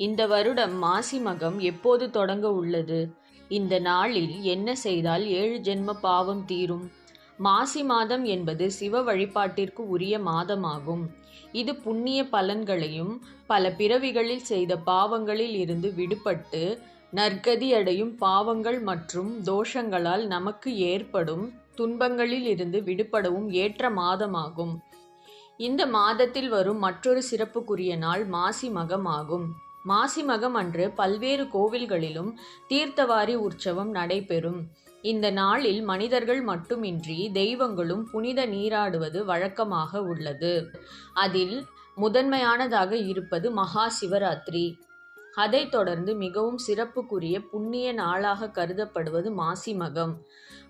இந்த வருடம் மாசி மகம் எப்போது தொடங்க உள்ளது? இந்த நாளில் என்ன செய்தால் ஏழு ஜென்ம பாவம் தீரும்? மாசி மாதம் என்பது சிவ வழிபாட்டிற்கு உரிய மாதமாகும். இது புண்ணிய பலன்களையும் பல பிறவிகளில் செய்த பாவங்களில் இருந்து விடுபட்டு நற்கதி அடையும் பாவங்கள் மற்றும் தோஷங்களால் நமக்கு ஏற்படும் துன்பங்களில் இருந்து விடுபடவும் ஏற்ற மாதமாகும். இந்த மாதத்தில் வரும் மற்றொரு சிறப்புக்குரிய நாள் மாசி மகம் ஆகும் மாசி மகம் அன்று பல்வேறு கோவில்களிலும் தீர்த்தவாரி உற்சவம் நடைபெறும். இந்த நாளில் மனிதர்கள் மட்டுமின்றி தெய்வங்களும் புனித நீராடுவது வழக்கமாக உள்ளது. அதில் முதன்மையானதாக இருப்பது மகா சிவராத்திரி. அதைத் தொடர்ந்து மிகவும் சிறப்புக்குரிய புண்ணிய நாளாக கருதப்படுவது மாசி மகம்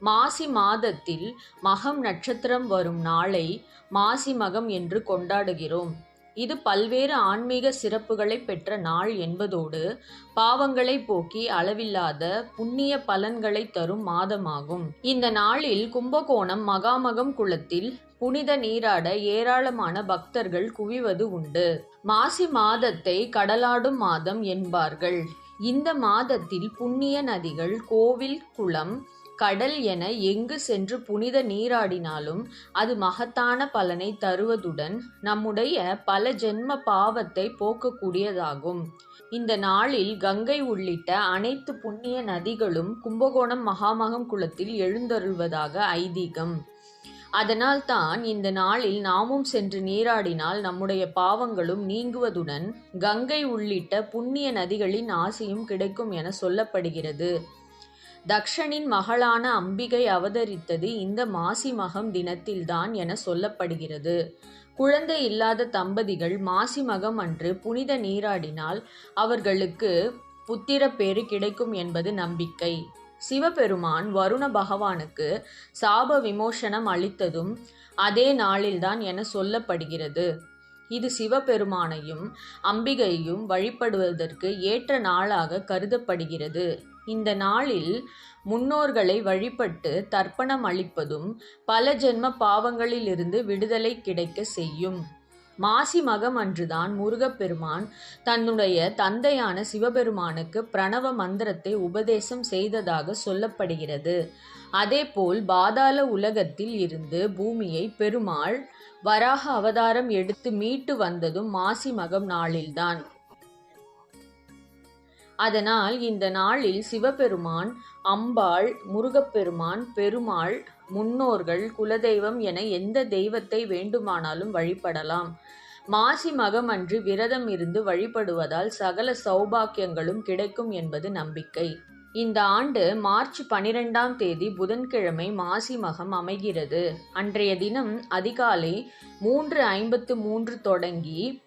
மாசி மாதத்தில் மகம் நட்சத்திரம் வரும் நாளை மாசி மகம் என்று கொண்டாடுகிறோம். இது பல்வேறு ஆன்மீக சிறப்புகளை பெற்ற நாள் என்பதோடு பாவங்களை போக்கி அளவில்லாத புண்ணிய பலன்களை தரும் மாதமாகும். இந்த நாளில் கும்பகோணம் மகாமகம் குளத்தில் புனித நீராட ஏராளமான பக்தர்கள் குவிவது உண்டு. மாசி மாதத்தை கடலாடும் மாதம் என்பார்கள். இந்த மாதத்தில் புண்ணிய நதிகள் கோவில் குளம் கடல் என எங்கு சென்று புனித நீராடினாலும் அது மகத்தான பலனை தருவதுடன் நம்முடைய பல ஜென்ம பாவத்தை போக்கக்கூடியதாகும். இந்த நாளில் கங்கை உள்ளிட்ட அனைத்து புண்ணிய நதிகளும் கும்பகோணம் மகாமகம் குளத்தில் எழுந்தருள்வதாக ஐதீகம். அதனால் தான் இந்த நாளில் நாமும் சென்று நீராடினால் நம்முடைய பாவங்களும் நீங்குவதுடன் கங்கை உள்ளிட்ட புண்ணிய நதிகளின் ஆசையும் கிடைக்கும் என சொல்லப்படுகிறது. தக்ஷனின் மகளான அம்பிகை அவதரித்தது இந்த மாசி மகம் தினத்தில்தான் என சொல்லப்படுகிறது. குழந்தை இல்லாத தம்பதிகள் மாசி மகம் அன்று புனித நீராடினால் அவர்களுக்கு புத்திர பேறு கிடைக்கும் என்பது நம்பிக்கை. சிவபெருமான் வருண பகவானுக்கு சாப விமோசனம் அளித்ததும் அதே நாளில்தான் என சொல்லப்படுகிறது. இது சிவபெருமானையும் அம்பிகையும் வழிபடுவதற்கு ஏற்ற நாளாக கருதப்படுகிறது. இந்த நாளில் முன்னோர்களை வழிபட்டு தர்ப்பணம் அளிப்பதும் பல ஜென்ம பாவங்களிலிருந்து விடுதலை கிடைக்க செய்யும். மாசி மகம் அன்றுதான் முருகப்பெருமான் தன்னுடைய தந்தையான சிவபெருமானுக்கு பிரணவ மந்திரத்தை உபதேசம் செய்ததாக சொல்லப்படுகிறது. அதேபோல் பாதாள உலகத்தில் இருந்து பூமியை பெருமாள் வராக அவதாரம் எடுத்து மீட்டு வந்ததும் மாசி மகம் நாளில்தான். அதனால் இந்த நாளில் சிவபெருமான் அம்பாள் முருகப்பெருமான் பெருமாள் முன்னோர்கள் குலதெய்வம் என எந்த தெய்வத்தை வேண்டுமானாலும் வழிபடலாம். மாசி மகம் அன்று விரதம் இருந்து வழிபடுவதால் சகல சௌபாக்கியங்களும் கிடைக்கும் என்பது நம்பிக்கை. இந்த ஆண்டு மார்ச் பனிரெண்டாம் தேதி புதன்கிழமை மாசி மகம் அமைகிறது. அன்றைய தினம் அதிகாலை மூன்று ஐம்பத்து மூன்று தொடங்கி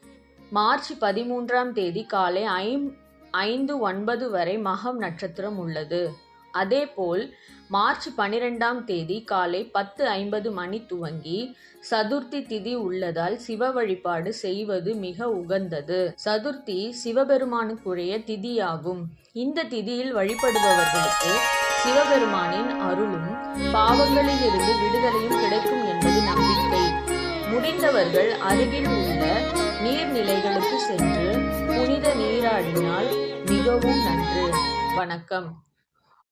மார்ச் பதிமூன்றாம் தேதி காலை ஐம் ஐந்து ஒன்பது வரை மகம் நட்சத்திரம் உள்ளது. அதேபோல் மார்ச் பனிரெண்டாம் தேதி காலை பத்து ஐம்பது மணி துவங்கி சதுர்த்தி திதி உள்ளதால் சிவ வழிபாடு செய்வது மிக உகந்தது. சதுர்த்தி சிவபெருமானுக்குரிய திதியாகும். இந்த திதியில் வழிபடுபவர்களுக்கு சிவபெருமானின் அருளும் பாவங்களில் இருந்து விடுதலையும் கிடைக்கும் என்பது நம்பிக்கை. முடிந்தவர்கள் அருகில் உள்ள நீர்நிலைகளுக்கு சென்று புனித நீராடினால் மிகவும் நன்று. வணக்கம்.